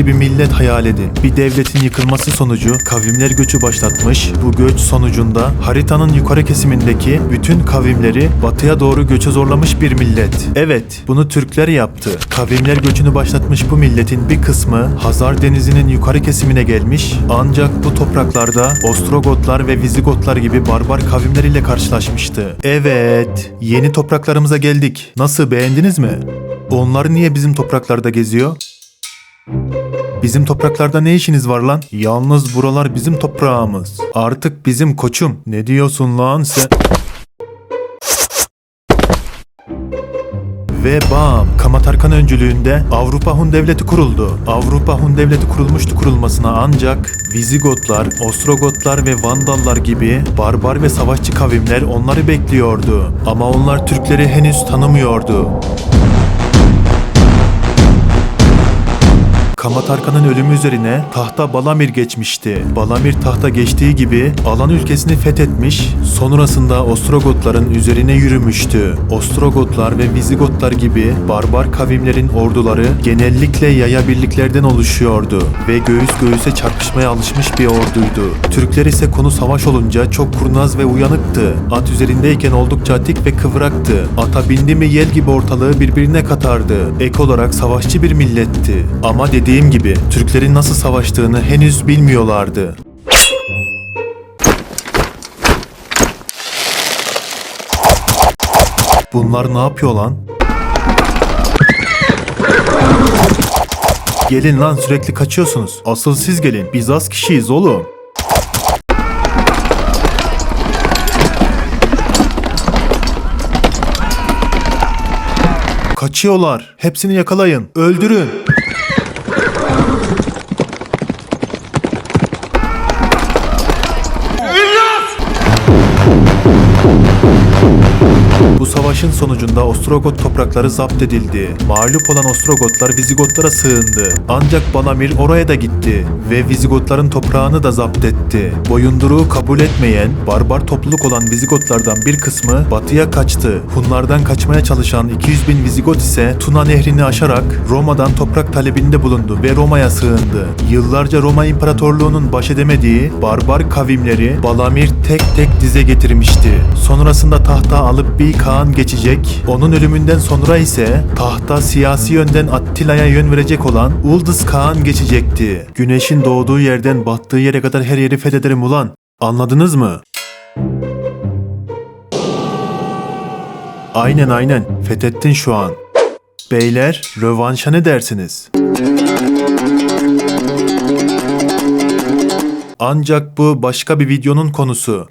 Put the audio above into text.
savaşçı bir millet hayal edin. Bir devletin yıkılması sonucu kavimler göçü başlatmış. Bu göç sonucunda haritanın yukarı kesimindeki bütün kavimleri batıya doğru göçe zorlamış bir millet. Evet, bunu Türkler yaptı. Kavimler göçünü başlatmış bu milletin bir kısmı Hazar Denizi'nin yukarı kesimine gelmiş. Ancak bu topraklarda Ostrogotlar ve Vizigotlar gibi barbar kavimler ile karşılaşmıştı. Evet, yeni topraklarımıza geldik. Nasıl beğendiniz mi? Onlar niye bizim topraklarda geziyor? Bizim topraklarda ne işiniz var lan? Yalnız buralar bizim toprağımız. Artık bizim koçum. Ne diyorsun lan sen? Ve bam! Kamatarkan öncülüğünde Avrupa Hun Devleti kuruldu. Avrupa Hun Devleti kurulmuştu kurulmasına ancak Vizigotlar, Ostrogotlar ve Vandallar gibi barbar ve savaşçı kavimler onları bekliyordu. Ama onlar Türkleri henüz tanımıyordu. Kamatarkan'ın ölümü üzerine tahta Balamir geçmişti. Balamir tahta geçtiği gibi alan ülkesini fethetmiş, sonrasında Ostrogotların üzerine yürümüştü. Ostrogotlar ve Vizigotlar gibi barbar kavimlerin orduları genellikle yaya birliklerden oluşuyordu ve göğüs göğüse çarpışmaya alışmış bir orduydu. Türkler ise konu savaş olunca çok kurnaz ve uyanıktı. At üzerindeyken oldukça atik ve kıvraktı. Ata bindi mi yel gibi ortalığı birbirine katardı. Ek olarak savaşçı bir milletti. Ama dediğim gibi Türklerin nasıl savaştığını henüz bilmiyorlardı. Bunlar ne yapıyor lan? Gelin lan sürekli kaçıyorsunuz. Asıl siz gelin. Biz az kişiyiz oğlum. Kaçıyorlar. Hepsini yakalayın. Öldürün. Savaşın sonucunda Ostrogot toprakları zapt edildi. Mağlup olan Ostrogotlar Vizigotlara sığındı. Ancak Balamir oraya da gitti ve Vizigotların toprağını da zapt etti. Boyunduruğu kabul etmeyen, barbar topluluk olan Vizigotlardan bir kısmı batıya kaçtı. Hunlardan kaçmaya çalışan 200 bin Vizigot ise Tuna nehrini aşarak Roma'dan toprak talebinde bulundu ve Roma'ya sığındı. Yıllarca Roma İmparatorluğu'nun baş edemediği barbar kavimleri Balamir tek tek dize getirmişti. Sonrasında tahta alıp bir Kaan geçecek. Onun ölümünden sonra ise tahta siyasi yönden Attila'ya yön verecek olan Ulduz Kaan geçecekti. Güneşin doğduğu yerden battığı yere kadar her yeri fethederim ulan. Anladınız mı? Aynen aynen. Fethettin şu an. Beyler, rövanşa ne dersiniz? Ancak bu başka bir videonun konusu.